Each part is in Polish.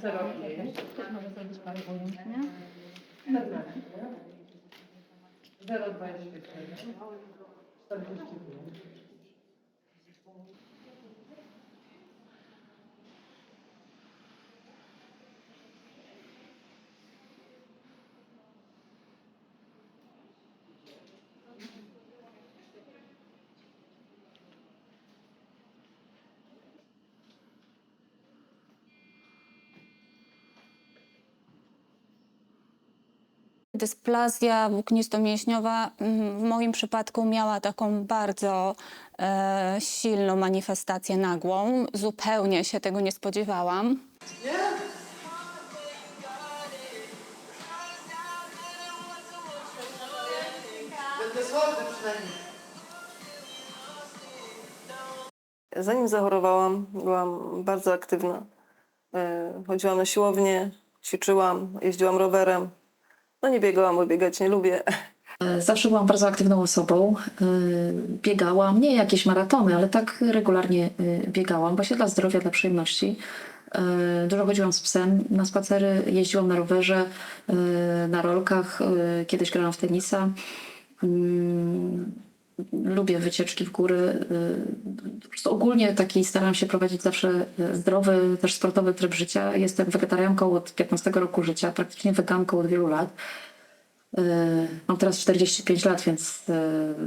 0,5. Mogę zrobić parę ujęć, nie? 14. 0,27. 45. Dysplazja włóknisto-mięśniowa mm, w moim przypadku miała taką bardzo e, silną manifestację nagłą. Zupełnie się tego nie spodziewałam. Będę słodny przynajmniej. Zanim zachorowałam, byłam bardzo aktywna. E, Chodziłam na siłownię, ćwiczyłam, jeździłam rowerem. No nie biegałam, bo biegać nie lubię. Zawsze byłam bardzo aktywną osobą. Yy, Biegałam, nie jakieś maratony, ale tak regularnie yy, biegałam, właśnie dla zdrowia, dla przyjemności. Dużo chodziłam z psem na spacery, jeździłam na rowerze, na rolkach, kiedyś grałam w tenisa. Lubię wycieczki w góry. prostu ogólnie taki staram się prowadzić zawsze yy, zdrowy, też sportowy tryb życia. Jestem wegetarianką od 15 roku życia, praktycznie weganką od wielu lat. Yy, Mam teraz 45 lat, więc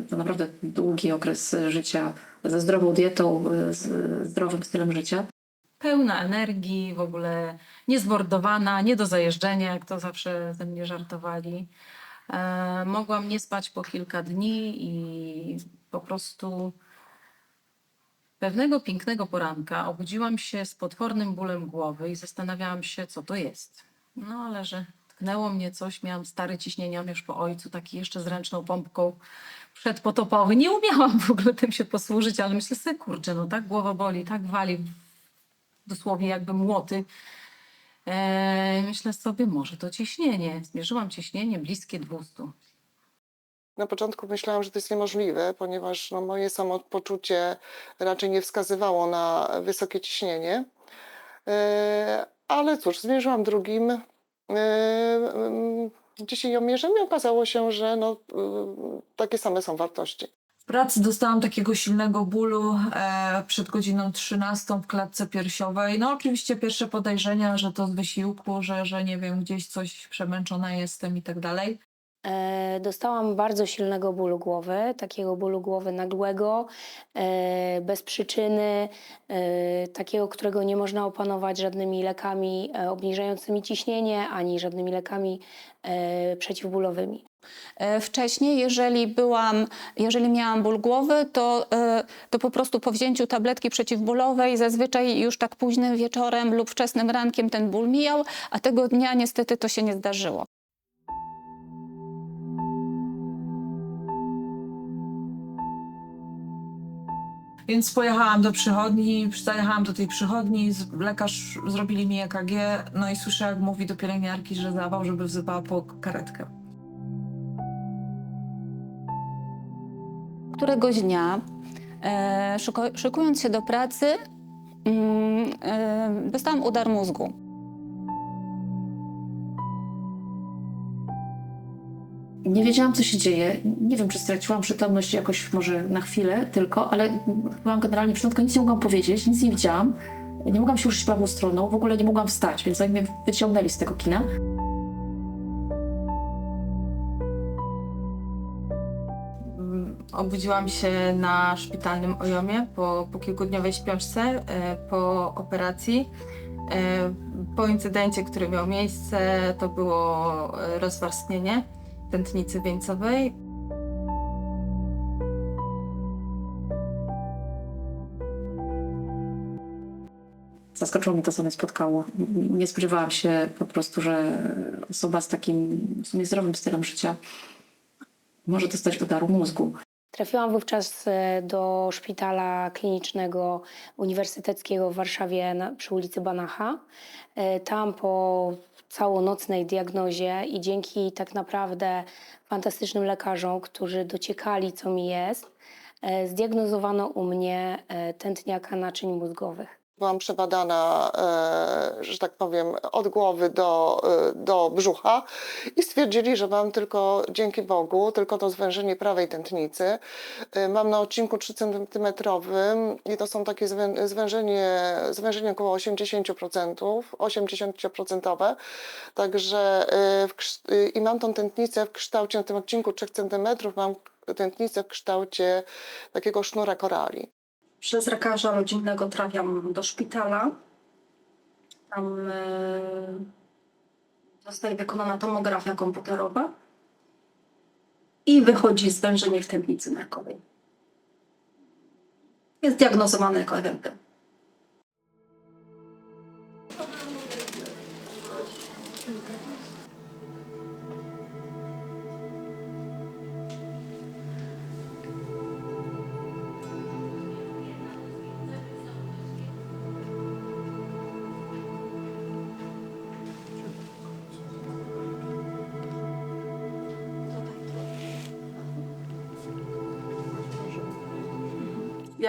to naprawdę długi okres życia ze zdrową dietą, z zdrowym stylem życia. pełna energii, w ogóle niezbordowana, nie do zajeżdżenia, jak to zawsze ze mnie żartowali. E, mogłam nie spać po kilka dni i po prostu pewnego pięknego poranka obudziłam się z potwornym bólem głowy i zastanawiałam się, co to jest. No ale że tknęło mnie coś, miałam stare ciśnienia już po ojcu, taki jeszcze z ręczną pompką przedpotopowy. Nie umiałam w ogóle tym się posłużyć, ale myślę sobie, kurczę, no tak głowa boli, tak wali dosłownie jakby młoty. Eee, myślę sobie, może to ciśnienie. Zmierzyłam ciśnienie bliskie 200. Na początku myślałam, że to jest niemożliwe, ponieważ no, moje samopoczucie raczej nie wskazywało na wysokie ciśnienie. E, Ale cóż, zmierzyłam drugim e, mm, ciśnieniomierzem i okazało się, że no, y, takie same są wartości. W pracy dostałam takiego silnego bólu e, przed godziną 13 w klatce piersiowej. No oczywiście pierwsze podejrzenia, że to z wysiłku, że, że nie wiem, gdzieś coś przemęczona jestem i tak dalej. E, Dostałam bardzo silnego bólu głowy, takiego bólu głowy nagłego, e, bez przyczyny, e, takiego, którego nie można opanować żadnymi lekami e, obniżającymi ciśnienie, ani żadnymi lekami e, przeciwbólowymi. E, Wcześniej, jeżeli byłam, jeżeli miałam ból głowy, to, e, to po prostu po wzięciu tabletki przeciwbólowej zazwyczaj już tak późnym wieczorem lub wczesnym rankiem ten ból mijał, a tego dnia niestety to się nie zdarzyło. Więc pojechałam do przychodni, zajechałam do tej przychodni, lekarz zrobili mi EKG, no i słyszę, jak mówi do pielęgniarki, że zawał, żeby wzywała po karetkę. Któregoś dnia, e, szykując się do pracy, mm, e, dostałam udar mózgu. Nie wiedziałam, co się dzieje. Nie wiem, czy straciłam przytomność jakoś może na chwilę tylko, ale byłam generalnie przytomna, nic nie mogłam powiedzieć, nic nie widziałam. Nie mogłam się ruszyć prawą stroną, w ogóle nie mogłam wstać, więc oni mnie wyciągnęli z tego kina. Obudziłam się na szpitalnym ojomie po, po kilkudniowej śpiączce, e, po operacji. E, Po incydencie, który miał miejsce, to było e, rozwarstwienie tętnicy wieńcowej. Zaskoczyło mnie to, co mnie spotkało. Nie spodziewałam się po prostu, że osoba z takim w sumie zdrowym stylem życia może dostać udaru mózgu. Trafiłam wówczas e, do szpitala klinicznego uniwersyteckiego w Warszawie na, przy ulicy Banacha. E, Tam po całonocnej diagnozie i dzięki tak naprawdę fantastycznym lekarzom, którzy dociekali, co mi jest, e, zdiagnozowano u mnie tętniaka naczyń mózgowych. Byłam przebadana, e, że tak powiem, od głowy do, e, do brzucha i stwierdzili, że mam tylko, dzięki Bogu, tylko to zwężenie prawej tętnicy. E, Mam na odcinku 3 cm i to są takie zwę- zwężenie, zwężenie około 80%, 80%. Także i mam tą tętnicę w kształcie, na tym odcinku 3 cm mam tętnicę w kształcie takiego sznura korali. Przez lekarza rodzinnego trafiam do szpitala. Tam e, zostaje wykonana tomografia komputerowa i wychodzi zwężenie w tętnicy nerkowej. Jest diagnozowany jako EWP.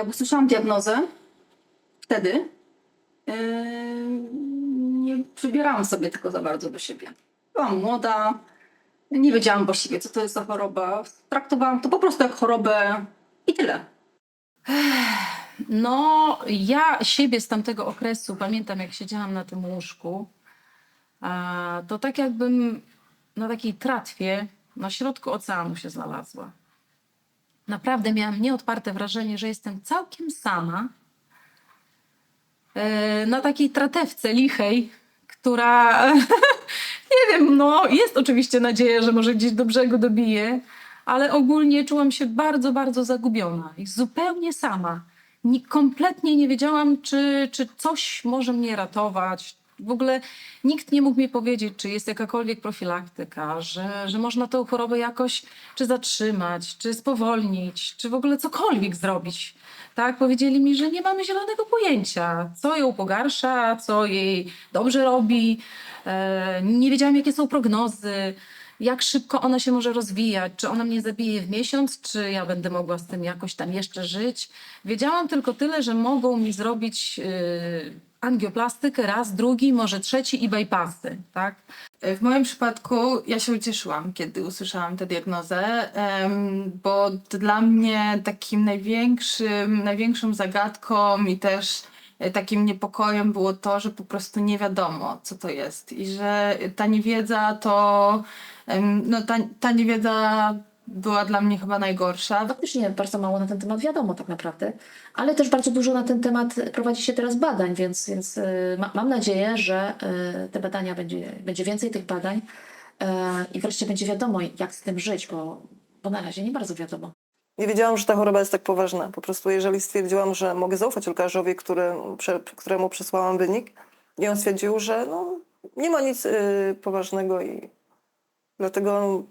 Jak usłyszałam diagnozę wtedy, yy, nie przybierałam sobie tego za bardzo do siebie. Byłam młoda, nie wiedziałam właściwie, co to jest za choroba. Traktowałam to po prostu jak chorobę i tyle. No, ja siebie z tamtego okresu pamiętam, jak siedziałam na tym łóżku. To tak jakbym na takiej tratwie na środku oceanu się znalazła. Naprawdę miałam nieodparte wrażenie, że jestem całkiem sama e, na takiej tratewce lichej, która nie wiem, no jest oczywiście nadzieja, że może gdzieś do brzegu dobije, ale ogólnie czułam się bardzo, bardzo zagubiona i zupełnie sama. Ni- kompletnie nie wiedziałam, czy, czy coś może mnie ratować. W ogóle nikt nie mógł mi powiedzieć, czy jest jakakolwiek profilaktyka, że, że można tę chorobę jakoś czy zatrzymać, czy spowolnić, czy w ogóle cokolwiek zrobić. Tak, powiedzieli mi, że nie mamy zielonego pojęcia, co ją pogarsza, co jej dobrze robi. E, nie wiedziałam, jakie są prognozy, jak szybko ona się może rozwijać, czy ona mnie zabije w miesiąc, czy ja będę mogła z tym jakoś tam jeszcze żyć. Wiedziałam tylko tyle, że mogą mi zrobić y, angioplastykę raz, drugi, może trzeci i bypassy, tak? W moim przypadku ja się ucieszyłam, kiedy usłyszałam tę diagnozę, bo dla mnie takim największym, największą zagadką i też e, takim niepokojem było to, że po prostu nie wiadomo, co to jest i że ta niewiedza to, no ta, ta niewiedza była dla mnie chyba najgorsza. Faktycznie bardzo mało na ten temat wiadomo tak naprawdę, ale też bardzo dużo na ten temat prowadzi się teraz badań, więc, więc y, ma, mam nadzieję, że y, te badania będzie, będzie więcej tych badań y, i wreszcie będzie wiadomo, jak z tym żyć, bo, bo na razie nie bardzo wiadomo. Nie wiedziałam, że ta choroba jest tak poważna. Po prostu jeżeli stwierdziłam, że mogę zaufać lekarzowi, który, prze, któremu przesłałam wynik i on stwierdził, że no, nie ma nic y, poważnego i dlatego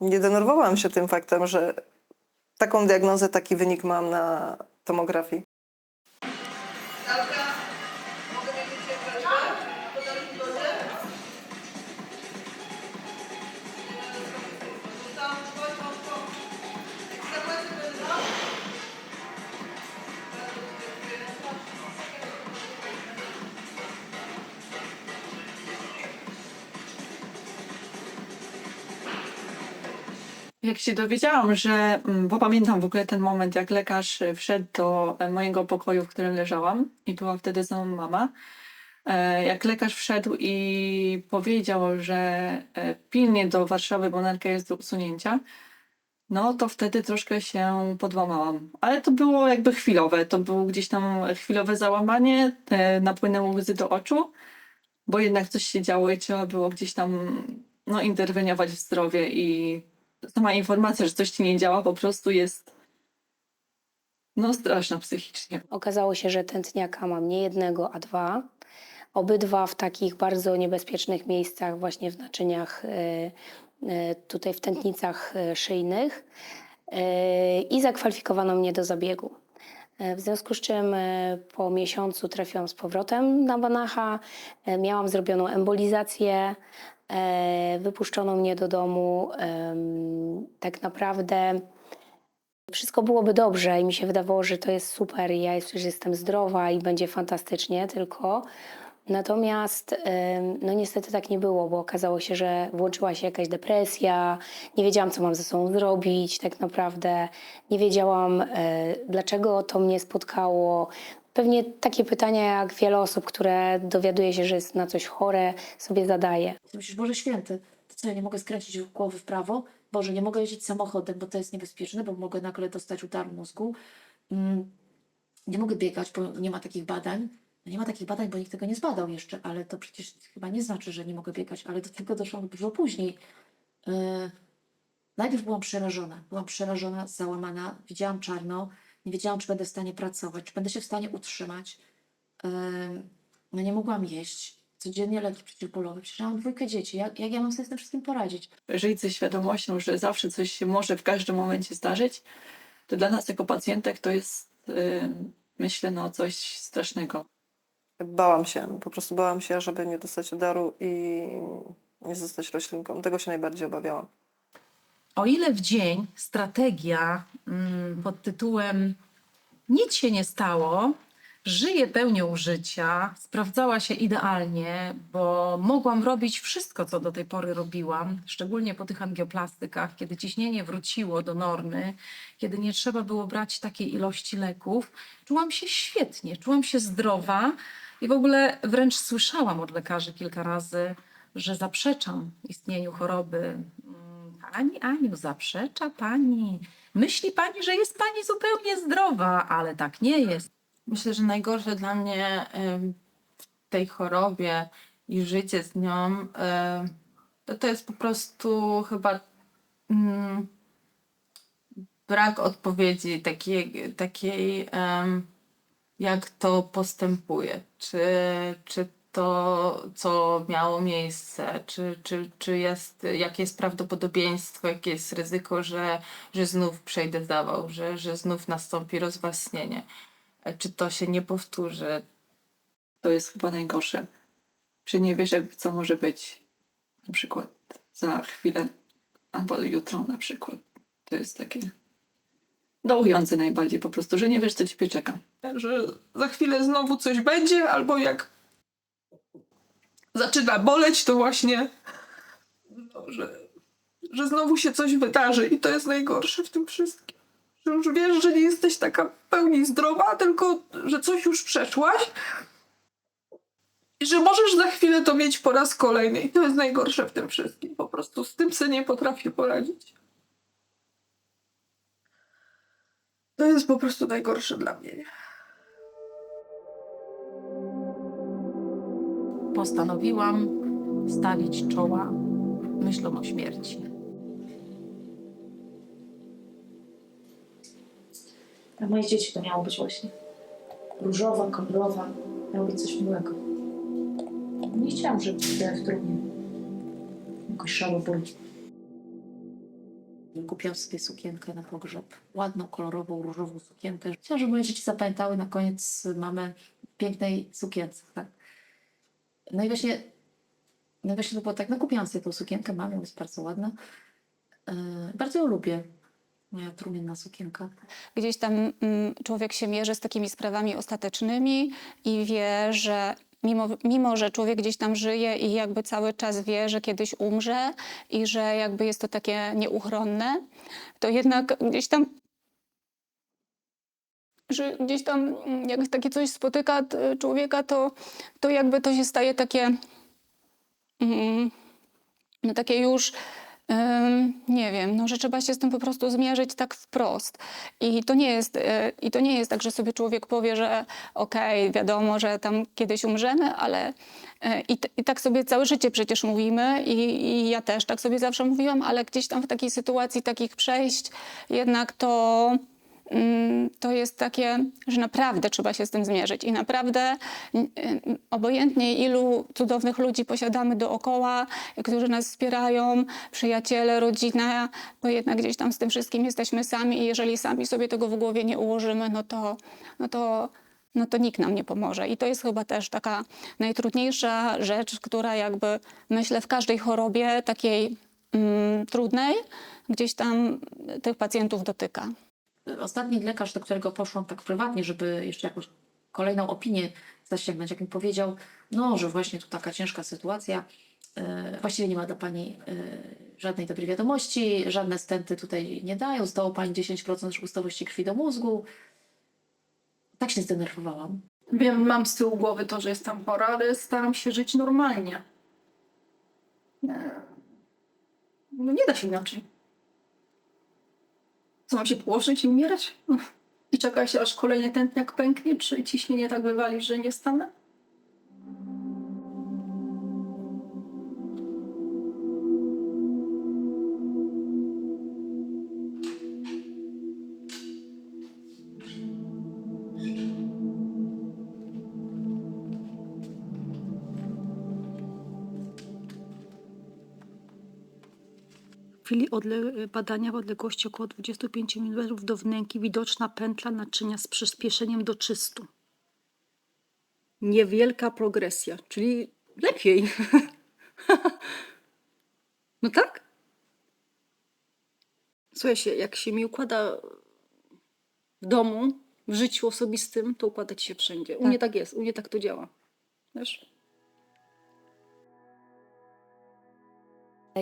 nie denerwowałam się tym faktem, że taką diagnozę, taki wynik mam na tomografii. Jak się dowiedziałam, że, mm, bo pamiętam w ogóle ten moment, jak lekarz e, wszedł do e, mojego pokoju, w którym leżałam i była wtedy ze mną mama, e, jak lekarz wszedł i powiedział, że pilnie do Warszawy, bo nerka jest do usunięcia, no to wtedy troszkę się podłamałam. Ale to było jakby chwilowe, to było gdzieś tam chwilowe załamanie, napłynęły łzy do oczu, bo jednak coś się działo i trzeba było gdzieś tam no, interweniować w zdrowie i sama informacja, że coś ci nie działa, po prostu jest no straszna psychicznie. Okazało się, że tętniaka mam nie jednego, a dwa. Obydwa w takich bardzo niebezpiecznych miejscach, właśnie w naczyniach, e, e, tutaj w tętnicach e, szyjnych. I zakwalifikowano mnie do zabiegu. W związku z czym po miesiącu trafiłam z powrotem na Banacha, miałam zrobioną embolizację, wypuszczono mnie do domu. Tak naprawdę Wszystko byłoby dobrze i mi się wydawało, że to jest super ja że jestem zdrowa i będzie fantastycznie, tylko natomiast no niestety tak nie było, bo okazało się, że włączyła się jakaś depresja, nie wiedziałam, co mam ze sobą zrobić tak naprawdę, nie wiedziałam, e, dlaczego to mnie spotkało. Pewnie takie pytania, jak wiele osób, które dowiaduje się, że jest na coś chore, sobie zadaje. Ty myślisz, Boże Święty, to co, ja nie mogę skręcić głowy w prawo? Boże, nie mogę jeździć samochodem, bo to jest niebezpieczne, bo mogę nagle dostać udaru mózgu. Mm, nie mogę biegać, bo nie ma takich badań. No nie ma takich badań, bo nikt tego nie zbadał jeszcze, ale to przecież chyba nie znaczy, że nie mogę biegać, ale do tego doszłam dużo później. Yy, najpierw byłam przerażona, byłam przerażona, załamana, widziałam czarno, nie wiedziałam, czy będę w stanie pracować, czy będę się w stanie utrzymać. Yy, no nie mogłam jeść. Codziennie leki przeciwbólowe. Przecież mam dwójkę dzieci. Jak, jak ja mam sobie z tym wszystkim poradzić? Żyć ze świadomością, że zawsze coś się może w każdym momencie zdarzyć, to dla nas jako pacjentek to jest, yy, myślę, no coś strasznego. Bałam się, po prostu bałam się, żeby nie dostać udaru i nie zostać roślinką. Tego się najbardziej obawiałam. O ile w dzień strategia mm, pod tytułem Nic się nie stało, żyję pełnią życia, sprawdzała się idealnie, bo mogłam robić wszystko, co do tej pory robiłam, szczególnie po tych angioplastykach, kiedy ciśnienie wróciło do normy, kiedy nie trzeba było brać takiej ilości leków. Czułam się świetnie, czułam się zdrowa i w ogóle wręcz słyszałam od lekarzy kilka razy, że zaprzeczam istnieniu choroby. Pani Aniu, zaprzecza pani. Myśli pani, że jest pani zupełnie zdrowa, ale tak nie jest. Myślę, że najgorsze dla mnie w tej chorobie i życie z nią to, jest po prostu chyba mm, brak odpowiedzi takiej, takiej jak to postępuje. Czy, czy to, co miało miejsce, czy, czy, czy jest, jakie jest prawdopodobieństwo, jakie jest ryzyko, że, że znów przejdę zawał, że, że znów nastąpi rozwasnienie. E, Czy to się nie powtórzy? To jest chyba najgorsze. Że nie wiesz, jakby co może być. Na przykład za chwilę albo jutro na przykład. To jest takie dołujące najbardziej po prostu, że nie wiesz, co ciebie czeka. że za chwilę znowu coś będzie, albo jak zaczyna boleć, to właśnie, no, że, że znowu się coś wydarzy i to jest najgorsze w tym wszystkim. Że już wiesz, że nie jesteś taka pełni zdrowa, tylko że coś już przeszłaś i że możesz za chwilę to mieć po raz kolejny i to jest najgorsze w tym wszystkim. Po prostu z tym sobie nie potrafię poradzić. To jest po prostu najgorsze dla mnie. Postanowiłam stawić czoła myślom o śmierci. Dla moich dzieci to miało być właśnie różowa, kolorowa, miało być coś miłego. Nie chciałam, żeby była w trumnie. Jakoś szaro ból. Kupiłam sobie sukienkę na pogrzeb. Ładną, kolorową, różową sukienkę. Chciałam, żeby moje dzieci zapamiętały na koniec mamę w pięknej sukience. Tak? No i właśnie, no właśnie to było tak, no kupiłam sobie tą sukienkę mamie, jest bardzo ładna. Yy, bardzo ją lubię. Moja trumienna sukienka. gdzieś tam mm, człowiek się mierzy z takimi sprawami ostatecznymi i wie, że mimo, mimo, że człowiek gdzieś tam żyje i jakby cały czas wie, że kiedyś umrze i że jakby jest to takie nieuchronne, to jednak gdzieś tam że gdzieś tam mm, jak takie coś spotyka człowieka, to, to jakby to się staje takie mm, no takie już nie wiem, no, że trzeba się z tym po prostu zmierzyć tak wprost. I to nie jest, y, i to nie jest tak, że sobie człowiek powie, że okej, wiadomo, że tam kiedyś umrzemy, ale y, i, i tak sobie całe życie przecież mówimy i, i ja też tak sobie zawsze mówiłam, ale gdzieś tam w takiej sytuacji takich przejść jednak to to jest takie, że naprawdę trzeba się z tym zmierzyć i naprawdę y, y, obojętnie ilu cudownych ludzi posiadamy dookoła, którzy nas wspierają, przyjaciele, rodzina, to jednak gdzieś tam z tym wszystkim jesteśmy sami i jeżeli sami sobie tego w głowie nie ułożymy, no to, no to, no to nikt nam nie pomoże. I to jest chyba też taka najtrudniejsza rzecz, która jakby myślę w każdej chorobie takiej mm, trudnej, gdzieś tam tych pacjentów dotyka. Ostatni lekarz, do którego poszłam tak prywatnie, żeby jeszcze jakąś kolejną opinię zasięgnąć, jak mi powiedział, no, że właśnie tu taka ciężka sytuacja, e, właściwie nie ma dla Pani e, żadnej dobrej wiadomości, żadne stenty tutaj nie dają, zostało Pani 10% ustawości krwi do mózgu. Tak się zdenerwowałam. Wiem, mam z tyłu głowy to, że jestem chora, ale staram się żyć normalnie. Nie. No nie da się inaczej. Co, mam się położyć i umierać? I czekać, aż kolejny tętniak pęknie, czy ciśnienie tak wywali, że nie stanę? Chwili odle- badania w odległości około 25 mm do wnęki widoczna pętla naczynia z przyspieszeniem do 300. Niewielka progresja, czyli lepiej. no tak? Słuchajcie, jak się mi układa w domu, w życiu osobistym, to układa ci się wszędzie. U mnie tak jest, u mnie tak to działa. Wiesz?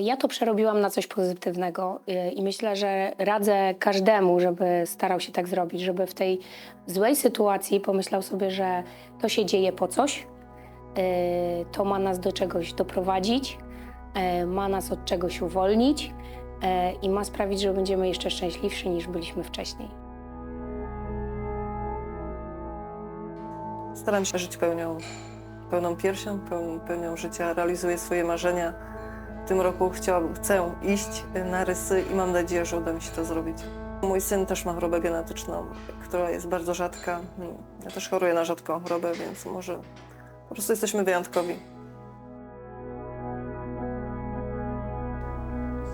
Ja to przerobiłam na coś pozytywnego y, i myślę, że radzę każdemu, żeby starał się tak zrobić, żeby w tej złej sytuacji pomyślał sobie, że to się dzieje po coś, y, to ma nas do czegoś doprowadzić, y, ma nas od czegoś uwolnić i ma sprawić, że będziemy jeszcze szczęśliwsi niż byliśmy wcześniej. Staram się żyć pełnią, pełną piersią, pełnią, pełnią życia, realizuję swoje marzenia. W tym roku chciałam, chcę iść na rysy i mam nadzieję, że uda mi się to zrobić. Mój syn też ma chorobę genetyczną, która jest bardzo rzadka. Ja też choruję na rzadką chorobę, więc może po prostu jesteśmy wyjątkowi.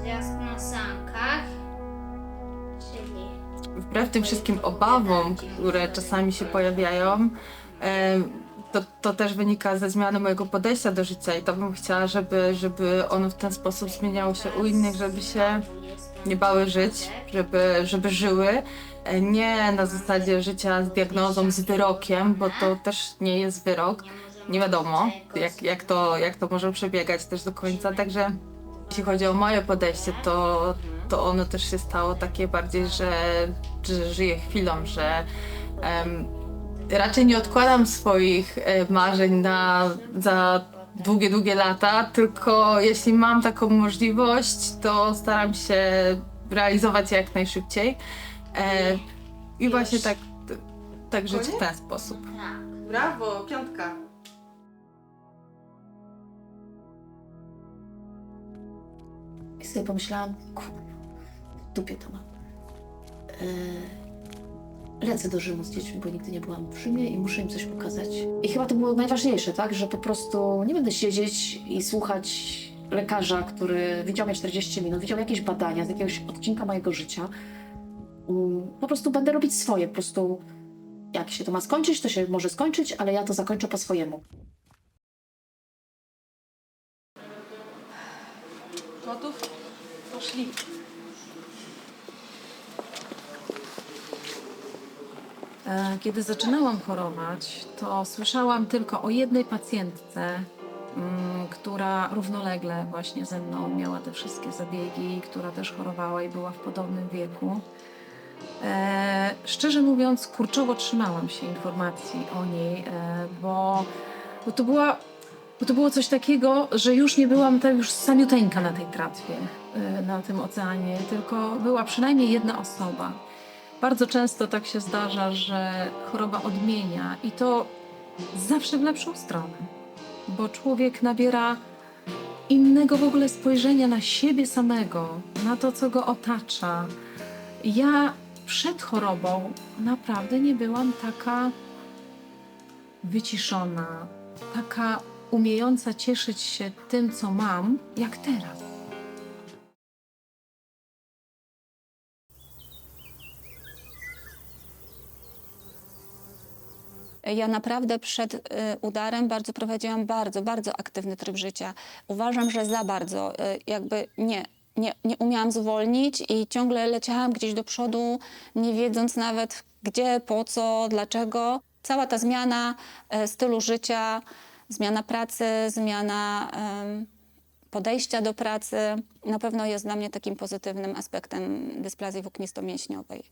Teraz na sankach, czyli wbrew tym wszystkim obawom, które czasami się pojawiają, to, to też wynika ze zmiany mojego podejścia do życia i to bym chciała, żeby, żeby ono w ten sposób zmieniało się u innych, żeby się nie bały żyć, żeby, żeby żyły. E, Nie na zasadzie życia z diagnozą, z wyrokiem, bo to też nie jest wyrok. Nie wiadomo, jak, jak, to, jak to może przebiegać też do końca. Także jeśli chodzi o moje podejście, to, to ono też się stało takie bardziej, że, że żyję chwilą, że em, raczej nie odkładam swoich e, marzeń na za długie, długie lata, tylko jeśli mam taką możliwość, to staram się realizować je jak najszybciej. E, I właśnie tak, tak żyć w ten sposób. Brawo, piątka. I sobie pomyślałam, kur... w dupie to mam. Yy, lecę do Rzymu z dziećmi, bo nigdy nie byłam w Rzymie i muszę im coś pokazać. I chyba to było najważniejsze, tak? Że po prostu nie będę siedzieć i słuchać lekarza, który widział mnie 40 minut, widział jakieś badania z jakiegoś odcinka mojego życia. Mm, Po prostu będę robić swoje, po prostu jak się to ma skończyć, to się może skończyć, ale ja to zakończę po swojemu. Gotów? Poszli. Kiedy zaczynałam chorować, to słyszałam tylko o jednej pacjentce, mm, która równolegle właśnie ze mną miała te wszystkie zabiegi, która też chorowała i była w podobnym wieku. E, szczerze mówiąc, kurczowo trzymałam się informacji o niej, e, bo, bo, to była, bo to było coś takiego, że już nie byłam tak już samiuteńka na tej tratwie, e, na tym oceanie, tylko była przynajmniej jedna osoba. Bardzo często tak się zdarza, że choroba odmienia i to zawsze w lepszą stronę, bo człowiek nabiera innego w ogóle spojrzenia na siebie samego, na to, co go otacza. Ja przed chorobą naprawdę nie byłam taka wyciszona, taka umiejąca cieszyć się tym, co mam, jak teraz. Ja naprawdę przed y, udarem bardzo prowadziłam bardzo, bardzo aktywny tryb życia. Uważam, że za bardzo, y, jakby nie. nie, nie umiałam zwolnić i ciągle leciałam gdzieś do przodu, nie wiedząc nawet gdzie, po co, dlaczego. Cała ta zmiana e, stylu życia, zmiana pracy, zmiana podejścia do pracy na pewno jest dla mnie takim pozytywnym aspektem dysplazji włóknistomięśniowej.